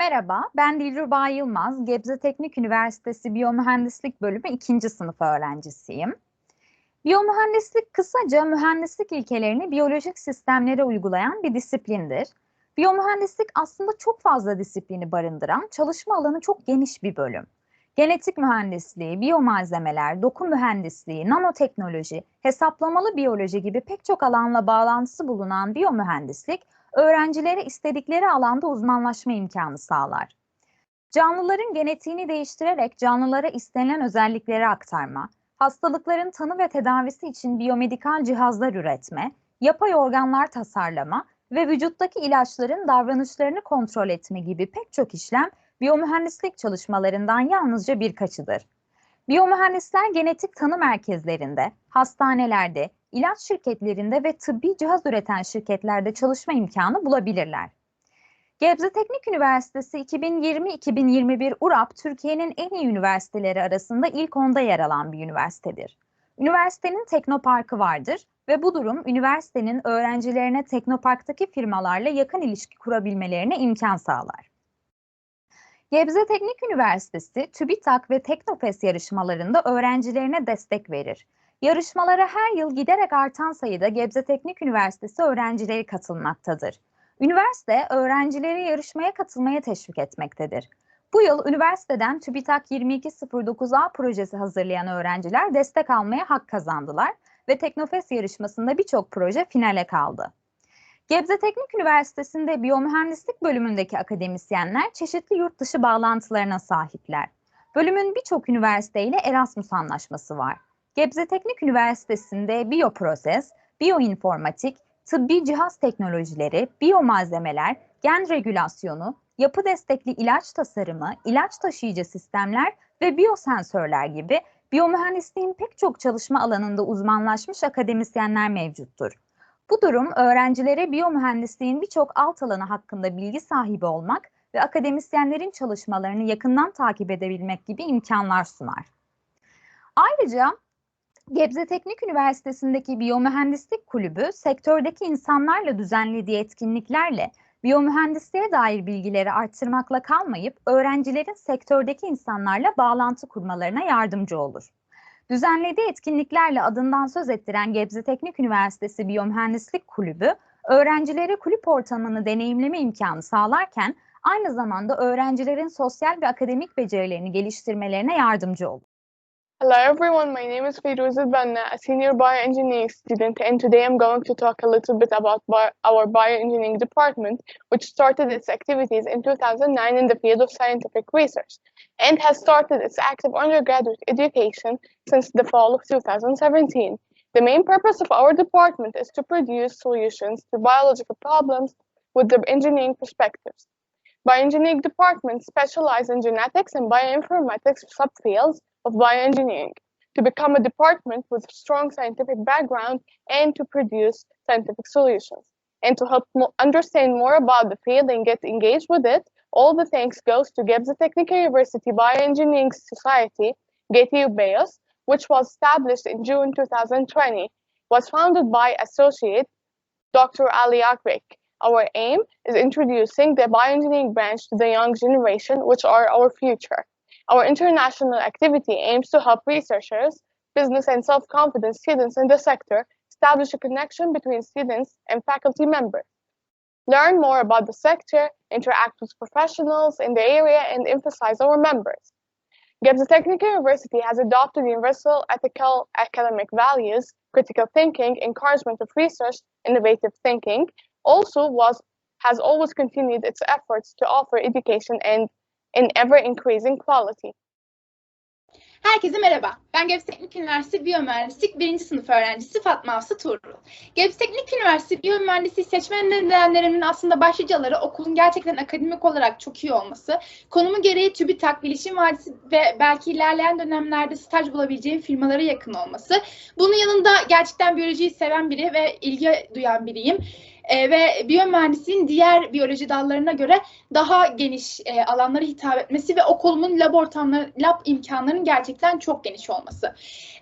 Merhaba, ben Dilruba Yılmaz. Gebze Teknik Üniversitesi Biyomühendislik Bölümü 2. sınıf öğrencisiyim. Biyomühendislik kısaca mühendislik ilkelerini biyolojik sistemlere uygulayan bir disiplindir. Biyomühendislik aslında çok fazla disiplini barındıran, çalışma alanı çok geniş bir bölüm. Genetik mühendisliği, biyomalzemeler, doku mühendisliği, nanoteknoloji, hesaplamalı biyoloji gibi pek çok alanla bağlantısı bulunan biyomühendislik, öğrencilere istedikleri alanda uzmanlaşma imkanı sağlar. Canlıların genetiğini değiştirerek canlılara istenilen özellikleri aktarma, hastalıkların tanı ve tedavisi için biyomedikal cihazlar üretme, yapay organlar tasarlama ve vücuttaki ilaçların davranışlarını kontrol etme gibi pek çok işlem biyomühendislik çalışmalarından yalnızca birkaçıdır. Biyomühendisler genetik tanı merkezlerinde, hastanelerde, ilaç şirketlerinde ve tıbbi cihaz üreten şirketlerde çalışma imkanı bulabilirler. Gebze Teknik Üniversitesi 2020-2021 URAP Türkiye'nin en iyi üniversiteleri arasında ilk onda yer alan bir üniversitedir. Üniversitenin teknoparkı vardır ve bu durum üniversitenin öğrencilerine teknoparktaki firmalarla yakın ilişki kurabilmelerine imkan sağlar. Gebze Teknik Üniversitesi TÜBİTAK ve Teknofest yarışmalarında öğrencilerine destek verir. Yarışmalara her yıl giderek artan sayıda Gebze Teknik Üniversitesi öğrencileri katılmaktadır. Üniversite öğrencileri yarışmaya katılmaya teşvik etmektedir. Bu yıl üniversiteden TÜBİTAK 2209A projesi hazırlayan öğrenciler destek almaya hak kazandılar ve Teknofest yarışmasında birçok proje finale kaldı. Gebze Teknik Üniversitesi'nde biyomühendislik bölümündeki akademisyenler çeşitli yurt dışı bağlantılarına sahipler. Bölümün birçok üniversiteyle Erasmus anlaşması var. Gebze Teknik Üniversitesi'nde biyoproses, biyoinformatik, tıbbi cihaz teknolojileri, biyomalzemeler, gen regülasyonu, yapı destekli ilaç tasarımı, ilaç taşıyıcı sistemler ve biyosensörler gibi biyomühendisliğin pek çok çalışma alanında uzmanlaşmış akademisyenler mevcuttur. Bu durum öğrencilere biyomühendisliğin birçok alt alanı hakkında bilgi sahibi olmak ve akademisyenlerin çalışmalarını yakından takip edebilmek gibi imkanlar sunar. Ayrıca Gebze Teknik Üniversitesi'ndeki Biyomühendislik Kulübü, sektördeki insanlarla düzenlediği etkinliklerle biyomühendisliğe dair bilgileri arttırmakla kalmayıp öğrencilerin sektördeki insanlarla bağlantı kurmalarına yardımcı olur. Düzenlediği etkinliklerle adından söz ettiren Gebze Teknik Üniversitesi Biyomühendislik Kulübü, öğrencilere kulüp ortamını deneyimleme imkanı sağlarken aynı zamanda öğrencilerin sosyal ve akademik becerilerini geliştirmelerine yardımcı olur. Hello everyone, my name is Firuzat Banna, a senior bioengineering student, and today I'm going to talk a little bit about bio our bioengineering department, which started its activities in 2009 in the field of scientific research, and has started its active undergraduate education since the fall of 2017. The main purpose of our department is to produce solutions to biological problems with the engineering perspectives. Bioengineering departments specialize in genetics and bioinformatics subfields of bioengineering to become a department with strong scientific background and to produce scientific solutions. And to help mo understand more about the field and get engaged with it, all the thanks goes to Gebze Technical University Bioengineering Society, GTU BEOS, which was established in June 2020, was founded by Associate Dr. Ali Akbek. Our aim is introducing the bioengineering branch to the young generation, which are our future. Our international activity aims to help researchers, business and self-confident students in the sector establish a connection between students and faculty members. Learn more about the sector, interact with professionals in the area, and emphasize our members. Gebze Technical University has adopted universal ethical academic values, critical thinking, encouragement of research, innovative thinking, also was has always continued its efforts to offer education and in ever increasing quality. Herkese merhaba. Ben Gebze Teknik Üniversitesi Biyomühendislik 1. sınıf öğrencisi Fatma Aslı Tuğrul. Gebze Teknik Üniversitesi Biyomühendisliği seçme nedenlerimin aslında başlıcaları okulun gerçekten akademik olarak çok iyi olması, konumu gereği TÜBİTAK, Bilişim Vadisi ve belki ilerleyen dönemlerde staj bulabileceğim firmalara yakın olması. Bunun yanında gerçekten biyolojiyi seven biri ve ilgi duyan biriyim. E, ve biyomühendisliğin diğer biyoloji dallarına göre daha geniş e, alanlara hitap etmesi ve okulumun lab ortamları, lab imkanlarının gerçekten çok geniş olması.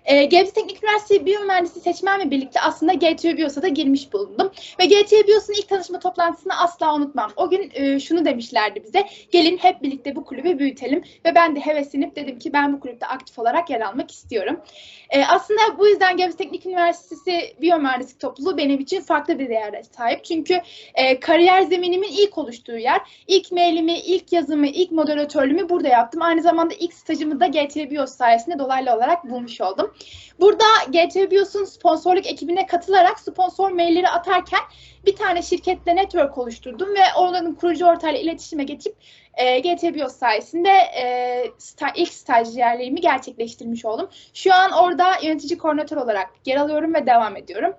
E, Gebze Teknik Üniversitesi biyomühendisliği seçmenle birlikte aslında GTÜ Biyos'a da girmiş bulundum. Ve GTÜ Biyos'un ilk tanışma toplantısını asla unutmam. O gün e, şunu demişlerdi bize, gelin hep birlikte bu kulübü büyütelim. Ve ben de heveslenip dedim ki ben bu kulüpte aktif olarak yer almak istiyorum. E, aslında bu yüzden Gebze Teknik Üniversitesi Biyomühendislik Topluluğu benim için farklı bir değere sahip. Çünkü e, kariyer zeminimin ilk oluştuğu yer. İlk mailimi, ilk yazımı, ilk moderatörlüğümü burada yaptım. Aynı zamanda ilk stajımı da GT Bios sayesinde dolaylı olarak bulmuş oldum. Burada GT Bios'un sponsorluk ekibine katılarak sponsor mailleri atarken bir tane şirketle network oluşturdum ve onların kurucu ortağıyla iletişime geçip e, GT sayesinde e, sta, ilk stajyerliğimi gerçekleştirmiş oldum. Şu an orada yönetici koordinatör olarak yer alıyorum ve devam ediyorum.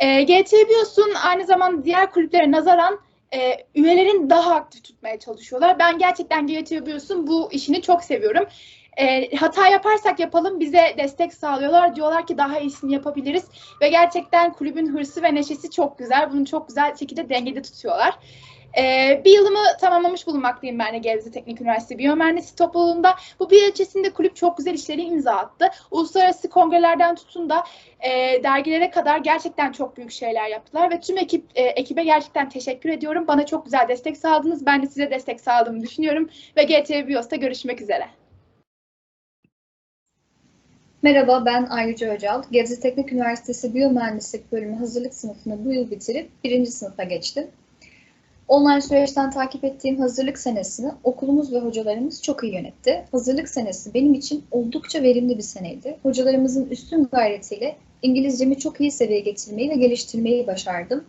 E, GT Bios'un aynı zamanda diğer kulüplere nazaran e, üyelerin daha aktif tutmaya çalışıyorlar. Ben gerçekten GT Bios'un bu işini çok seviyorum. E, hata yaparsak yapalım bize destek sağlıyorlar. Diyorlar ki daha iyisini yapabiliriz. Ve gerçekten kulübün hırsı ve neşesi çok güzel. Bunu çok güzel şekilde dengede tutuyorlar. Ee, bir yılımı tamamlamış bulunmaktayım ben de Gebze Teknik Üniversitesi Biyomühendislik topluluğunda. Bu bir yıl içerisinde kulüp çok güzel işleri imza attı. Uluslararası kongrelerden tutun da e, dergilere kadar gerçekten çok büyük şeyler yaptılar ve tüm ekip e, ekibe gerçekten teşekkür ediyorum. Bana çok güzel destek sağladınız. Ben de size destek sağladığımı düşünüyorum ve GTV Bios'ta görüşmek üzere. Merhaba, ben Ayrıca Öcal. Gebze Teknik Üniversitesi Biyomühendislik Bölümü hazırlık sınıfını bu yıl bitirip birinci sınıfa geçtim. Online süreçten takip ettiğim hazırlık senesini okulumuz ve hocalarımız çok iyi yönetti. Hazırlık senesi benim için oldukça verimli bir seneydi. Hocalarımızın üstün gayretiyle İngilizcemi çok iyi seviyeye getirmeyi ve geliştirmeyi başardım.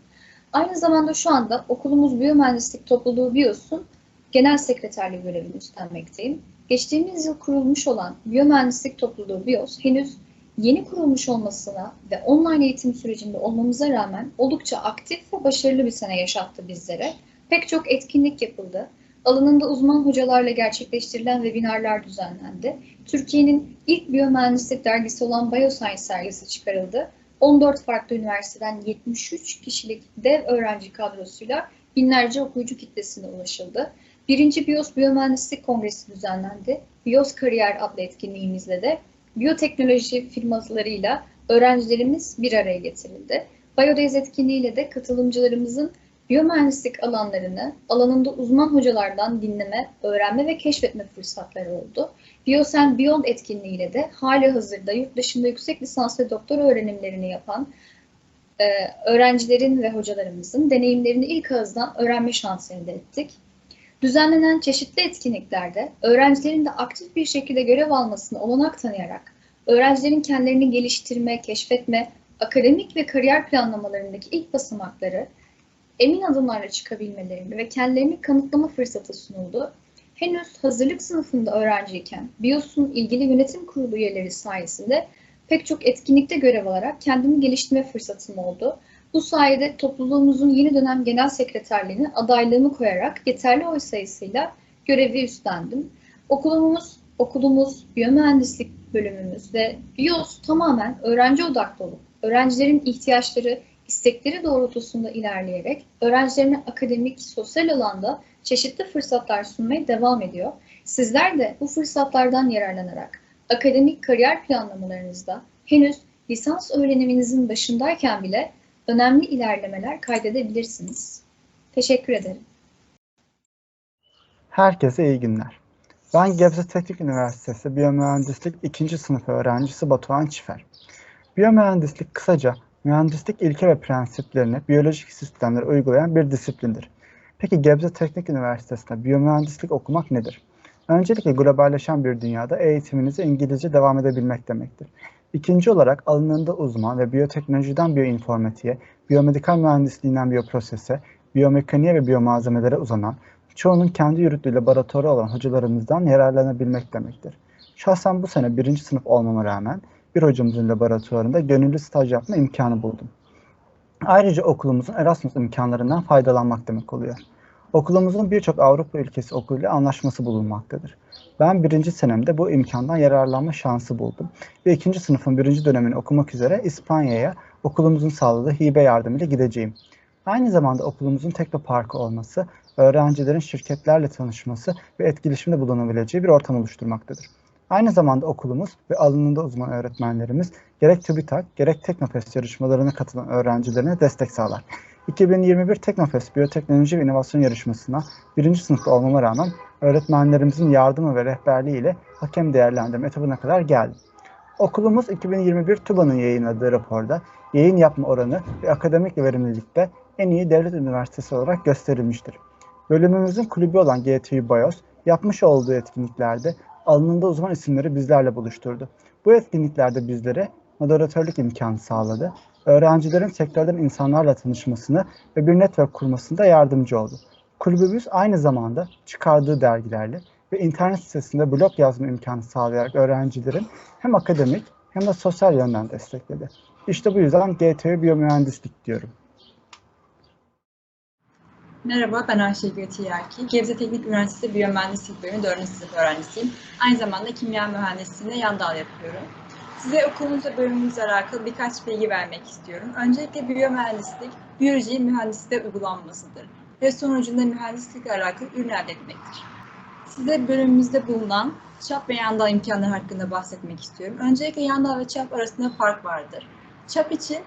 Aynı zamanda şu anda okulumuz Biyomühendislik Topluluğu BİOS'un genel sekreterliği görevini üstlenmekteyim. Geçtiğimiz yıl kurulmuş olan Biyomühendislik Topluluğu BİOS henüz yeni kurulmuş olmasına ve online eğitim sürecinde olmamıza rağmen oldukça aktif ve başarılı bir sene yaşattı bizlere. Pek çok etkinlik yapıldı. Alanında uzman hocalarla gerçekleştirilen webinarlar düzenlendi. Türkiye'nin ilk biyomühendislik dergisi olan Bioscience sergisi çıkarıldı. 14 farklı üniversiteden 73 kişilik dev öğrenci kadrosuyla binlerce okuyucu kitlesine ulaşıldı. Birinci BIOS Biyomühendislik Kongresi düzenlendi. BIOS Kariyer adlı etkinliğimizle de biyoteknoloji firmalarıyla öğrencilerimiz bir araya getirildi. BioDays etkinliğiyle de katılımcılarımızın biyomühendislik alanlarını alanında uzman hocalardan dinleme, öğrenme ve keşfetme fırsatları oldu. Biosen Beyond etkinliğiyle de hali hazırda yurt dışında yüksek lisans ve doktor öğrenimlerini yapan e, öğrencilerin ve hocalarımızın deneyimlerini ilk ağızdan öğrenme şansı elde ettik. Düzenlenen çeşitli etkinliklerde öğrencilerin de aktif bir şekilde görev almasını olanak tanıyarak öğrencilerin kendilerini geliştirme, keşfetme, akademik ve kariyer planlamalarındaki ilk basamakları emin adımlarla çıkabilmelerini ve kendilerini kanıtlama fırsatı sunuldu. Henüz hazırlık sınıfında öğrenciyken BIOS'un ilgili yönetim kurulu üyeleri sayesinde pek çok etkinlikte görev alarak kendimi geliştirme fırsatım oldu. Bu sayede topluluğumuzun yeni dönem genel sekreterliğine adaylığımı koyarak yeterli oy sayısıyla görevi üstlendim. Okulumuz, okulumuz, biyomühendislik bölümümüz ve BIOS tamamen öğrenci odaklı olup öğrencilerin ihtiyaçları, istekleri doğrultusunda ilerleyerek öğrencilerine akademik, sosyal alanda çeşitli fırsatlar sunmaya devam ediyor. Sizler de bu fırsatlardan yararlanarak akademik kariyer planlamalarınızda henüz lisans öğreniminizin başındayken bile önemli ilerlemeler kaydedebilirsiniz. Teşekkür ederim. Herkese iyi günler. Ben Gebze Teknik Üniversitesi Biyomühendislik 2. sınıf öğrencisi Batuhan Çifer. Biyomühendislik kısaca mühendislik ilke ve prensiplerini biyolojik sistemlere uygulayan bir disiplindir. Peki Gebze Teknik Üniversitesi'nde biyomühendislik okumak nedir? Öncelikle globalleşen bir dünyada eğitiminize İngilizce devam edebilmek demektir. İkinci olarak alanında uzman ve biyoteknolojiden biyoinformatiğe, biyomedikal mühendisliğinden biyoprosese, biyomekaniğe ve biyomalzemelere uzanan, çoğunun kendi yürüttüğü laboratuvarı olan hocalarımızdan yararlanabilmek demektir. Şahsen bu sene birinci sınıf olmama rağmen bir hocamızın laboratuvarında gönüllü staj yapma imkanı buldum. Ayrıca okulumuzun Erasmus imkanlarından faydalanmak demek oluyor. Okulumuzun birçok Avrupa ülkesi okuluyla anlaşması bulunmaktadır. Ben birinci senemde bu imkandan yararlanma şansı buldum ve ikinci sınıfın birinci dönemini okumak üzere İspanya'ya okulumuzun sağladığı hibe yardımıyla gideceğim. Aynı zamanda okulumuzun teknoparkı olması, öğrencilerin şirketlerle tanışması ve etkileşimde bulunabileceği bir ortam oluşturmaktadır. Aynı zamanda okulumuz ve alanında uzman öğretmenlerimiz gerek TÜBİTAK gerek Teknofest yarışmalarına katılan öğrencilerine destek sağlar. 2021 Teknofest Biyoteknoloji ve İnovasyon Yarışması'na birinci sınıfta olmama rağmen öğretmenlerimizin yardımı ve rehberliğiyle hakem değerlendirme etabına kadar geldi. Okulumuz 2021 TÜBA'nın yayınladığı raporda yayın yapma oranı ve akademik verimlilikte en iyi devlet üniversitesi olarak gösterilmiştir. Bölümümüzün kulübü olan GTÜ BIOS yapmış olduğu etkinliklerde alanında uzman isimleri bizlerle buluşturdu. Bu etkinliklerde bizlere moderatörlük imkanı sağladı. Öğrencilerin sektörden insanlarla tanışmasını ve bir network kurmasında yardımcı oldu. Kulübümüz aynı zamanda çıkardığı dergilerle ve internet sitesinde blog yazma imkanı sağlayarak öğrencilerin hem akademik hem de sosyal yönden destekledi. İşte bu yüzden GTÜ Biyomühendislik diyorum. Merhaba, ben Ayşegül Tiyerki. Gebze Teknik Üniversitesi Biyomühendislik Bölümü 4. sınıf öğrencisiyim. Aynı zamanda kimya mühendisliğinde yan dal yapıyorum. Size okulumuz ve bölümümüzle alakalı birkaç bilgi vermek istiyorum. Öncelikle biyomühendislik, biyoloji mühendisliğe uygulanmasıdır ve sonucunda mühendislikle alakalı ürün elde etmektir. Size bölümümüzde bulunan çap ve yan dal imkanları hakkında bahsetmek istiyorum. Öncelikle yan dal ve çap arasında fark vardır. Çap için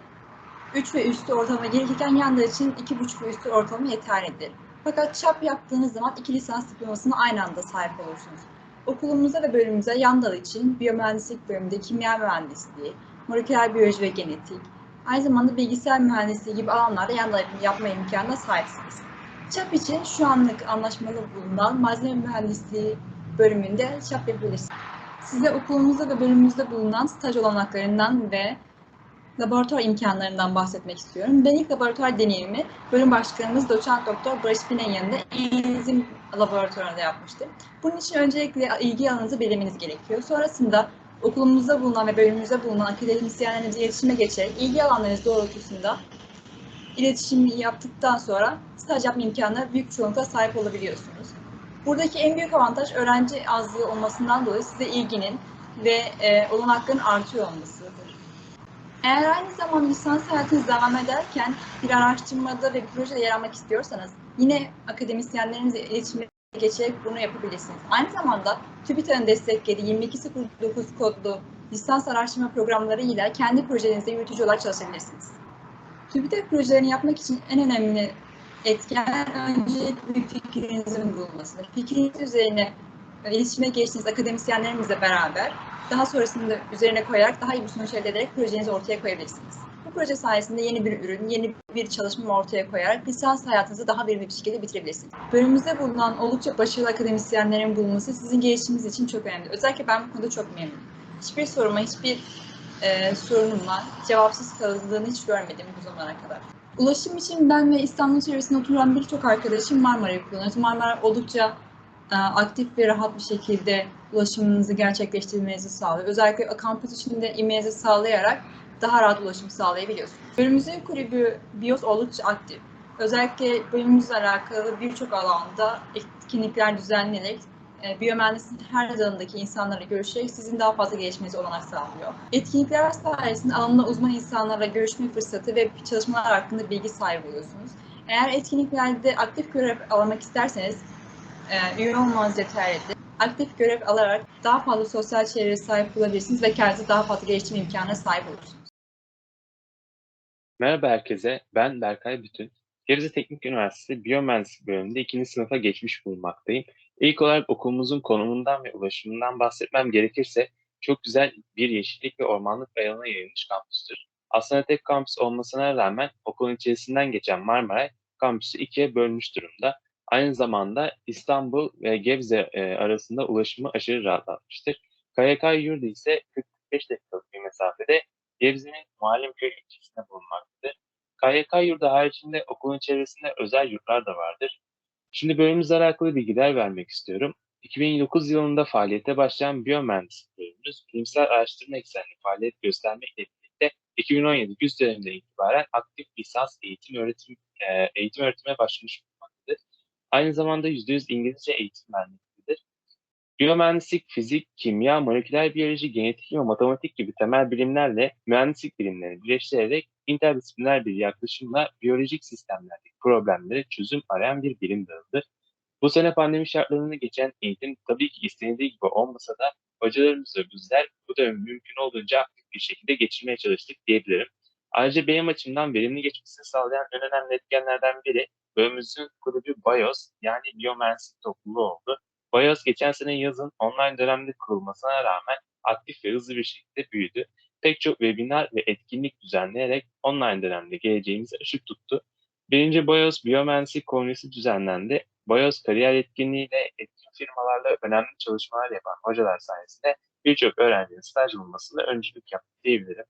3 ve üstü ortalama gerekirken yan dal için 2,5 ve üstü ortalama yeterlidir. Fakat çap yaptığınız zaman iki lisans diplomasına aynı anda sahip olursunuz. Okulumuza ve bölümümüze yan dal için biyomühendislik bölümünde kimya mühendisliği, moleküler biyoloji ve genetik, aynı zamanda bilgisayar mühendisliği gibi alanlarda yan dal yapma imkanına sahipsiniz. Çap için şu anlık anlaşmalı bulunan malzeme mühendisliği bölümünde çap yapabilirsiniz. Size okulumuzda ve bölümümüzde bulunan staj olanaklarından ve laboratuvar imkanlarından bahsetmek istiyorum. Ben ilk laboratuvar deneyimimi bölüm başkanımız doçent doktor Barış Binen yanında enzim laboratuvarında yapmıştım. Bunun için öncelikle ilgi alanınızı belirlemeniz gerekiyor. Sonrasında okulumuzda bulunan ve bölümümüzde bulunan akademisyenlerimizle iletişime geçerek ilgi alanlarınız doğrultusunda iletişimi yaptıktan sonra staj yapma imkanına büyük çoğunlukla sahip olabiliyorsunuz. Buradaki en büyük avantaj öğrenci azlığı olmasından dolayı size ilginin ve e, olanakların artıyor olmasıdır. Eğer aynı zamanda lisans hayatınız devam ederken bir araştırmada ve projede yer almak istiyorsanız yine akademisyenlerinizle iletişime geçerek bunu yapabilirsiniz. Aynı zamanda TÜBİTAK'ın desteklediği 2209 kodlu lisans araştırma programları ile kendi projenizde yürütücü olarak çalışabilirsiniz. TÜBİTAK projelerini yapmak için en önemli etken öncelikle bir fikrinizin bulunmasıdır. Fikriniz üzerine iletişime geçtiğiniz akademisyenlerimizle beraber daha sonrasında üzerine koyarak daha iyi bir sonuç elde ederek projenizi ortaya koyabilirsiniz. Bu proje sayesinde yeni bir ürün, yeni bir çalışma ortaya koyarak lisans hayatınızı daha verimli bir şekilde bitirebilirsiniz. Bölümümüzde bulunan oldukça başarılı akademisyenlerin bulunması sizin gelişiminiz için çok önemli. Özellikle ben bu konuda çok memnunum. Hiçbir soruma, hiçbir e, sorunumla cevapsız kaldığını hiç görmedim bu zamana kadar. Ulaşım için ben ve İstanbul çevresinde oturan birçok arkadaşım Marmara'yı kullanıyor. Marmara oldukça aktif ve rahat bir şekilde ulaşımınızı gerçekleştirmenizi sağlıyor. Özellikle kampüs içinde imenizi sağlayarak daha rahat ulaşım sağlayabiliyorsunuz. Bölümümüzün kulübü BIOS oldukça aktif. Özellikle bölümümüzle alakalı birçok alanda etkinlikler düzenlenerek e, biyomühendisliğin her dalındaki insanlarla görüşerek sizin daha fazla gelişmenize olanak sağlıyor. Etkinlikler sayesinde alanında uzman insanlarla görüşme fırsatı ve çalışmalar hakkında bilgi sahibi oluyorsunuz. Eğer etkinliklerde aktif görev almak isterseniz e, üye olmanız yeterlidir. Aktif görev alarak daha fazla sosyal çevreye sahip olabilirsiniz ve kendinizi daha fazla geliştirme imkanına sahip olursunuz. Merhaba herkese, ben Berkay Bütün. Gebze Teknik Üniversitesi Biyomühendislik bölümünde ikinci sınıfa geçmiş bulunmaktayım. İlk olarak okulumuzun konumundan ve ulaşımından bahsetmem gerekirse çok güzel bir yeşillik ve ormanlık alana yayılmış kampüstür. Aslında tek kampüs olmasına rağmen okulun içerisinden geçen Marmaray kampüsü ikiye bölmüş durumda. Aynı zamanda İstanbul ve Gebze e, arasında ulaşımı aşırı rahatlatmıştır. KYK yurdu ise 45 dakikalık bir mesafede Gebze'nin Muallimköy ilçesinde bulunmaktadır. KYK yurdu haricinde okulun çevresinde özel yurtlar da vardır. Şimdi bölümümüzle alakalı bilgiler vermek istiyorum. 2009 yılında faaliyete başlayan biyomühendislik bölümümüz bilimsel araştırma eksenli faaliyet göstermekle birlikte 2017 güz döneminden itibaren aktif lisans eğitim öğretim e, eğitim öğretime başlamış. Aynı zamanda %100 İngilizce eğitim vermektedir. Biyomühendislik, fizik, kimya, moleküler biyoloji, genetik ve matematik gibi temel bilimlerle mühendislik bilimlerini birleştirerek interdisipliner bir yaklaşımla biyolojik sistemlerdeki problemlere çözüm arayan bir bilim dalıdır. Bu sene pandemi şartlarını geçen eğitim tabii ki istenildiği gibi olmasa da hocalarımız ve bizler bu dönemi mümkün olduğunca aktif bir şekilde geçirmeye çalıştık diyebilirim. Ayrıca benim açımdan verimli geçmesini sağlayan en önemli etkenlerden biri bölümümüzün kulübü BIOS yani Biyomühendislik Topluluğu oldu. BIOS geçen sene yazın online dönemde kurulmasına rağmen aktif ve hızlı bir şekilde büyüdü. Pek çok webinar ve etkinlik düzenleyerek online dönemde geleceğimizi ışık tuttu. Birinci BIOS Biyomühendislik Kongresi düzenlendi. BIOS kariyer etkinliğiyle etkin firmalarla önemli çalışmalar yapan hocalar sayesinde birçok öğrencinin staj bulmasında öncülük yaptı diyebilirim.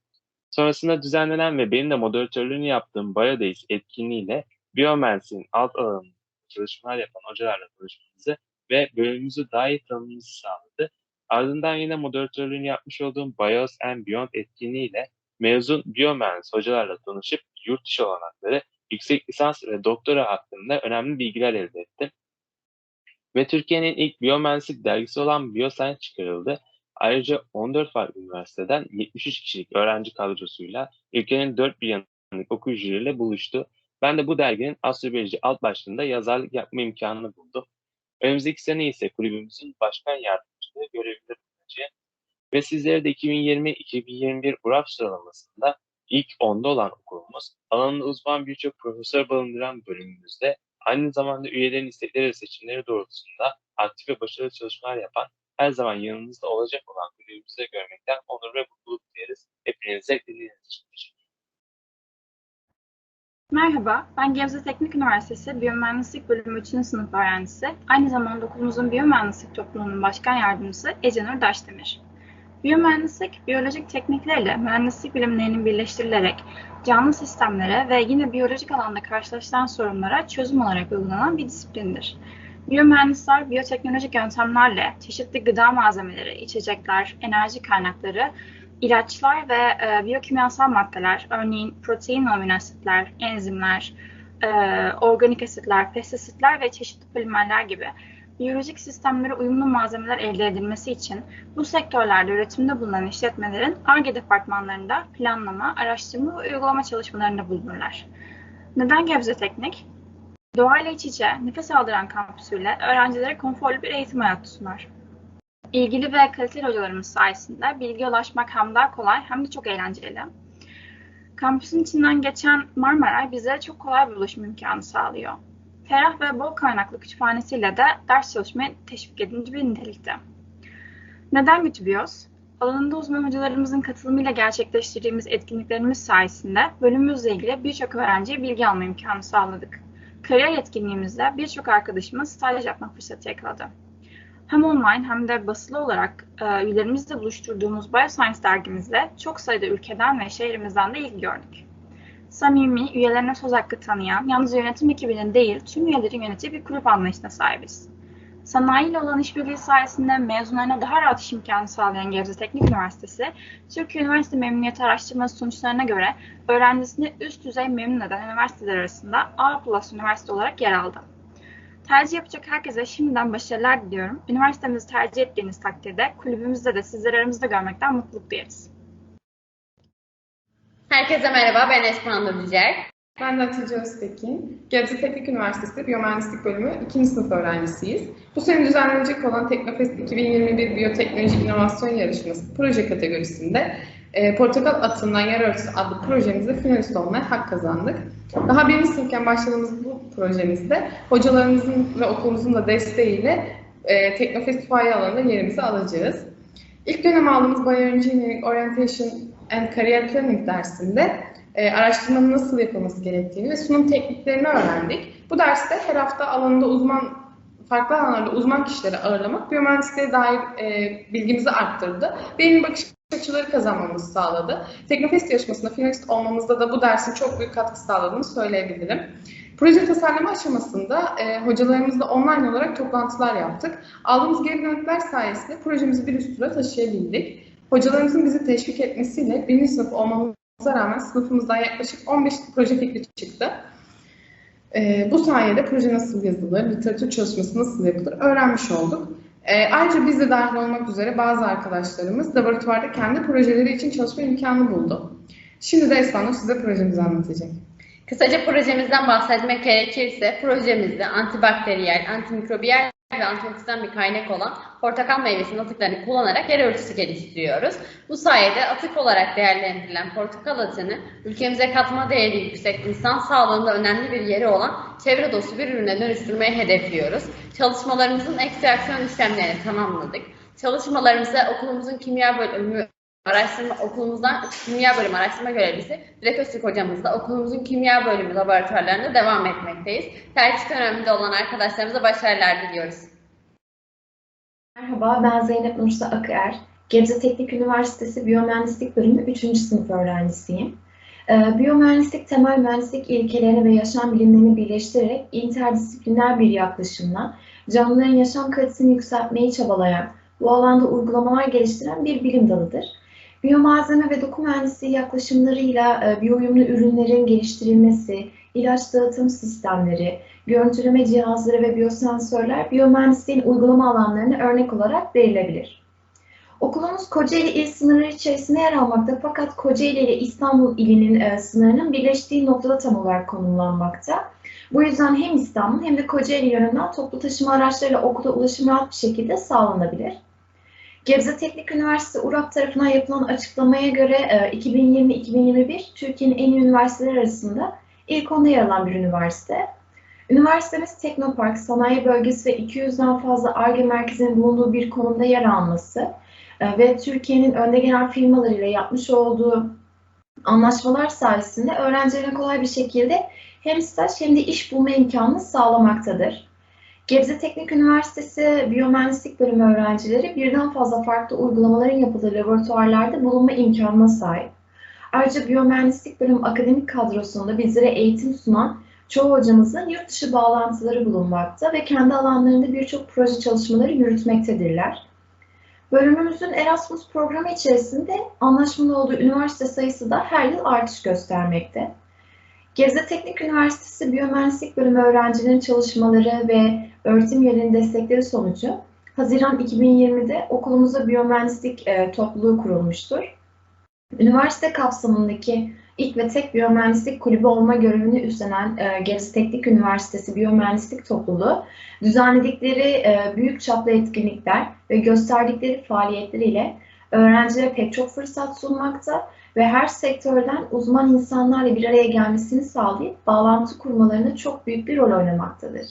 Sonrasında düzenlenen ve benim de moderatörlüğünü yaptığım BioDays etkinliğiyle biyomühendisliğin alt alanında çalışmalar yapan hocalarla konuşmamızı ve bölümümüzü daha iyi tanımamızı sağladı. Ardından yine moderatörlüğünü yapmış olduğum BIOS and Beyond etkinliğiyle mezun biyomühendis hocalarla tanışıp yurt dışı olanakları, yüksek lisans ve doktora hakkında önemli bilgiler elde ettim. Ve Türkiye'nin ilk biyomühendislik dergisi olan Bioscience çıkarıldı. Ayrıca 14 farklı üniversiteden 73 kişilik öğrenci kadrosuyla ülkenin dört bir yanındaki okuyucularıyla buluştu. Ben de bu derginin astrobiyoloji alt başlığında yazarlık yapma imkanını buldum. Önümüzdeki sene ise kulübümüzün başkan yardımcılığı görevinde bulunacağım. Ve sizlere de 2020-2021 URAF sıralamasında ilk 10'da olan okulumuz, alanında uzman birçok profesör barındıran bölümümüzde aynı zamanda üyelerin istekleri ve seçimleri doğrultusunda aktif ve başarılı çalışmalar yapan, her zaman yanınızda olacak olan kulübümüzde görmekten onur ve mutluluk duyarız. Hepinize dinlediğiniz için teşekkür ederim. Merhaba, ben Gebze Teknik Üniversitesi Biyomühendislik Bölümü 3. sınıf öğrencisi, aynı zamanda okulumuzun Biyomühendislik Topluluğu'nun başkan yardımcısı Ecenur Daşdemir. Biyomühendislik, biyolojik tekniklerle mühendislik bilimlerinin birleştirilerek canlı sistemlere ve yine biyolojik alanda karşılaşılan sorunlara çözüm olarak uygulanan bir disiplindir. Biyomühendisler biyoteknolojik yöntemlerle çeşitli gıda malzemeleri, içecekler, enerji kaynakları, ilaçlar ve e, biyokimyasal maddeler, örneğin protein amino asitler, enzimler, e, organik asitler, pestisitler ve çeşitli polimerler gibi biyolojik sistemlere uyumlu malzemeler elde edilmesi için bu sektörlerde üretimde bulunan işletmelerin ARGE departmanlarında planlama, araştırma ve uygulama çalışmalarında bulunurlar. Neden Gebze Teknik? Doğayla iç içe, nefes aldıran kampüsüyle öğrencilere konforlu bir eğitim hayatı sunar. İlgili ve kaliteli hocalarımız sayesinde bilgi ulaşmak hem daha kolay hem de çok eğlenceli. Kampüsün içinden geçen Marmaray bize çok kolay bir ulaşım imkanı sağlıyor. Ferah ve bol kaynaklı kütüphanesiyle de ders çalışmaya teşvik edici bir nitelikte. Neden Gütübiyos? Alanında uzman hocalarımızın katılımıyla gerçekleştirdiğimiz etkinliklerimiz sayesinde bölümümüzle ilgili birçok öğrenciye bilgi alma imkanı sağladık. Kariyer etkinliğimizde birçok arkadaşımız staj yapma fırsatı yakaladı. Hem online hem de basılı olarak e, üyelerimizle buluşturduğumuz Bioscience dergimizde çok sayıda ülkeden ve şehrimizden de ilgi gördük. Samimi, üyelerine söz hakkı tanıyan, yalnız yönetim ekibinin değil, tüm üyelerin yönettiği bir kulüp anlayışına sahibiz. Sanayi ile olan işbirliği sayesinde mezunlarına daha rahat iş imkanı sağlayan Gebze Teknik Üniversitesi, Türkiye Üniversite Memnuniyeti Araştırması sonuçlarına göre öğrencisini üst düzey memnun eden üniversiteler arasında A Üniversite olarak yer aldı. Tercih yapacak herkese şimdiden başarılar diliyorum. Üniversitemizi tercih ettiğiniz takdirde kulübümüzde de sizleri aramızda görmekten mutluluk duyarız. Herkese merhaba, ben Esma Dicer. Ben de Hatice Öztekin. Gebze Teknik Üniversitesi Biyomühendislik Bölümü 2. sınıf öğrencisiyiz. Bu sene düzenlenecek olan Teknofest 2021 Biyoteknoloji İnovasyon Yarışması proje kategorisinde e, Portakal Atından Yer Örtüsü adlı projemizde finalist olmaya hak kazandık. Daha birinci sınıfken başladığımız bu projemizde hocalarımızın ve okulumuzun da desteğiyle e, Teknofest itfaiye alanında yerimizi alacağız. İlk dönem aldığımız Bioengineering Orientation and Career Planning dersinde e, araştırmanın nasıl yapılması gerektiğini ve sunum tekniklerini öğrendik. Bu derste her hafta alanında uzman, farklı alanlarda uzman kişileri ağırlamak biyomühendisliğe dair e, bilgimizi arttırdı. Benim bakış açıları kazanmamızı sağladı. Teknofest yarışmasında finalist olmamızda da bu dersin çok büyük katkı sağladığını söyleyebilirim. Proje tasarlama aşamasında e, hocalarımızla online olarak toplantılar yaptık. Aldığımız geri dönütler sayesinde projemizi bir üst tura taşıyabildik. Hocalarımızın bizi teşvik etmesiyle birinci sınıf olmamıza rağmen sınıfımızdan yaklaşık 15 proje fikri çıktı. E, bu sayede proje nasıl yazılır, literatür çalışması nasıl yapılır öğrenmiş olduk. Ee, ayrıca biz de dahil olmak üzere bazı arkadaşlarımız laboratuvarda kendi projeleri için çalışma imkanı buldu. Şimdi de Nur size projemizi anlatacak. Kısaca projemizden bahsetmek gerekirse projemizde antibakteriyel, antimikrobiyal ve antioksidan bir kaynak olan portakal meyvesinin atıklarını kullanarak yer örtüsü geliştiriyoruz. Bu sayede atık olarak değerlendirilen portakal atığını ülkemize katma değeri yüksek insan sağlığında önemli bir yeri olan çevre dostu bir ürüne dönüştürmeyi hedefliyoruz. Çalışmalarımızın ekstraksiyon işlemlerini tamamladık. Çalışmalarımıza okulumuzun kimya bölümü araştırma okulumuzdan kimya bölümü araştırma görevlisi Dilek Öztürk hocamızla okulumuzun kimya bölümü laboratuvarlarında devam etmekteyiz. Tercih döneminde olan arkadaşlarımıza başarılar diliyoruz. Merhaba, ben Zeynep Nursa Akıer. Gebze Teknik Üniversitesi Biyomühendislik Bölümü 3. sınıf öğrencisiyim. Ee, Biyomühendislik temel mühendislik ilkelerini ve yaşam bilimlerini birleştirerek interdisipliner bir yaklaşımla canlıların yaşam kalitesini yükseltmeyi çabalayan, bu alanda uygulamalar geliştiren bir bilim dalıdır. Biyomalzeme ve doku mühendisliği yaklaşımlarıyla e, biyouyumlu ürünlerin geliştirilmesi, ilaç dağıtım sistemleri, görüntüleme cihazları ve biyosensörler biyomühendisliğin uygulama alanlarına örnek olarak verilebilir. Okulumuz Kocaeli il sınırları içerisinde yer almakta fakat Kocaeli ile İstanbul ilinin e, sınırının birleştiği noktada tam olarak konumlanmakta. Bu yüzden hem İstanbul hem de Kocaeli yönünden toplu taşıma araçlarıyla okula ulaşım rahat bir şekilde sağlanabilir. Gebze Teknik Üniversitesi URAP tarafından yapılan açıklamaya göre e, 2020-2021 Türkiye'nin en iyi üniversiteler arasında ilk onda yer alan bir üniversite. Üniversitemiz Teknopark, sanayi bölgesi ve 200'den fazla ARGE merkezinin bulunduğu bir konumda yer alması e, ve Türkiye'nin önde gelen firmalarıyla yapmış olduğu anlaşmalar sayesinde öğrencilerine kolay bir şekilde hem staj hem de iş bulma imkanını sağlamaktadır. Gebze Teknik Üniversitesi Biyomühendislik Bölümü öğrencileri birden fazla farklı uygulamaların yapıldığı laboratuvarlarda bulunma imkanına sahip. Ayrıca Biyomühendislik Bölümü akademik kadrosunda bizlere eğitim sunan çoğu hocamızın yurt dışı bağlantıları bulunmakta ve kendi alanlarında birçok proje çalışmaları yürütmektedirler. Bölümümüzün Erasmus programı içerisinde anlaşmalı olduğu üniversite sayısı da her yıl artış göstermekte. Gebze Teknik Üniversitesi Biyomühendislik Bölümü öğrencilerin çalışmaları ve öğretim üyelerinin destekleri sonucu Haziran 2020'de okulumuzda biyomühendislik e, topluluğu kurulmuştur. Üniversite kapsamındaki ilk ve tek biyomühendislik kulübü olma görevini üstlenen e, Gebze Teknik Üniversitesi Biyomühendislik Topluluğu, düzenledikleri e, büyük çaplı etkinlikler ve gösterdikleri faaliyetleriyle öğrencilere pek çok fırsat sunmakta ve her sektörden uzman insanlarla bir araya gelmesini sağlayıp bağlantı kurmalarına çok büyük bir rol oynamaktadır.